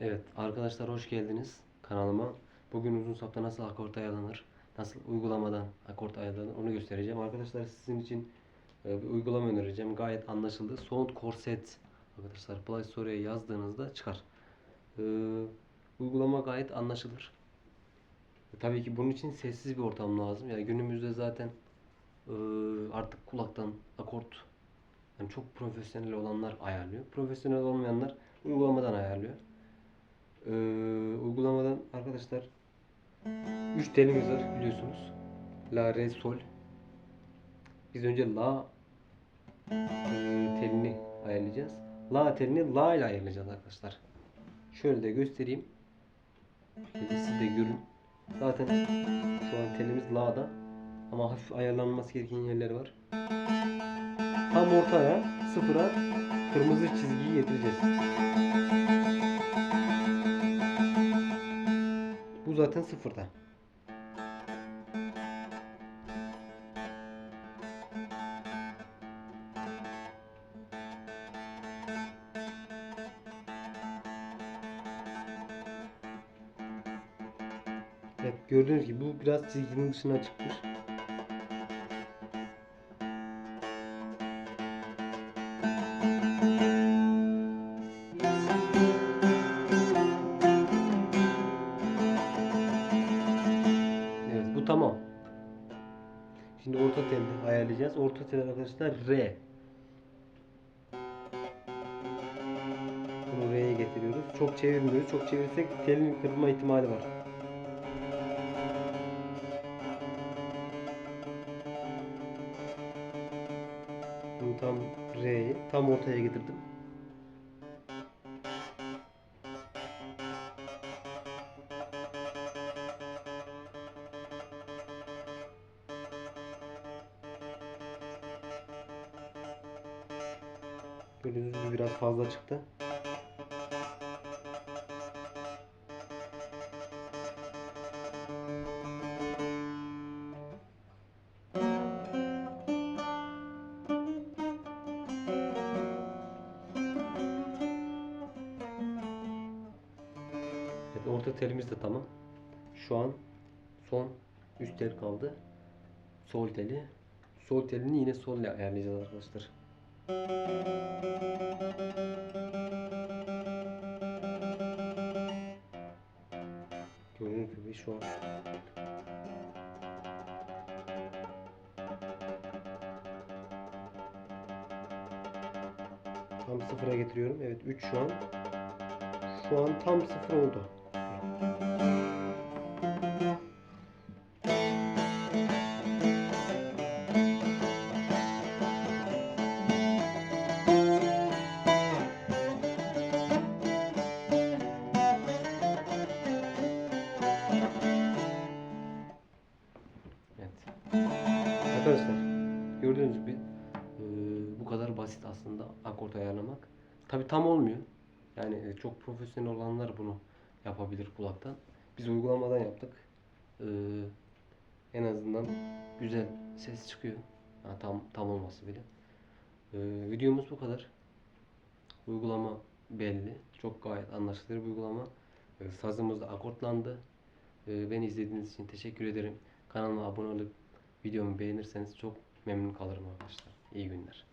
Evet arkadaşlar hoş geldiniz kanalıma. Bugün uzun sapta nasıl akort ayarlanır, nasıl uygulamadan akort ayarlanır onu göstereceğim. Arkadaşlar sizin için e, bir uygulama önereceğim. Gayet anlaşıldı. Sound Corset arkadaşlar Play Store'ya yazdığınızda çıkar. E, uygulama gayet anlaşılır. E, tabii ki bunun için sessiz bir ortam lazım. Yani günümüzde zaten artık kulaktan akort yani çok profesyonel olanlar ayarlıyor. Profesyonel olmayanlar uygulamadan ayarlıyor. Ee, uygulamadan arkadaşlar 3 telimiz var biliyorsunuz. La, Re, Sol. Biz önce La e, telini ayarlayacağız. La telini La ile ayarlayacağız arkadaşlar. Şöyle de göstereyim. Siz de görün. Zaten şu an telimiz La'da. Ama hafif ayarlanması gereken yerleri var. Tam ortaya sıfıra kırmızı çizgiyi getireceğiz. Zaten sıfırda. Evet gördüğünüz gibi bu biraz çizginin dışına çıkmış. Şimdi orta teli ayarlayacağız. Orta tel arkadaşlar R. Bunu R'ye getiriyoruz. Çok çevirmiyoruz. Çok çevirirsek telin kırılma ihtimali var. Bunu tam R'yi tam ortaya getirdim. Gördüğünüz gibi biraz fazla çıktı. Evet, orta telimiz de tamam. Şu an son üst tel kaldı. Sol teli. Sol telini yine sol ile ayarlayacağız arkadaşlar. Gördüğünüz gibi şu an tam sıfıra getiriyorum. Evet 3 şu an. Şu an tam sıfır oldu. Arkadaşlar gördüğünüz gibi e, bu kadar basit aslında akort ayarlamak. Tabi tam olmuyor. Yani e, çok profesyonel olanlar bunu yapabilir kulaktan. Biz uygulamadan yaptık. E, en azından güzel ses çıkıyor. Ha, tam tam olması bile. E, videomuz bu kadar. Uygulama belli. Çok gayet anlaşılır bir uygulama. E, sazımız da akortlandı. E, beni izlediğiniz için teşekkür ederim. Kanalıma abone olup videomu beğenirseniz çok memnun kalırım arkadaşlar. İyi günler.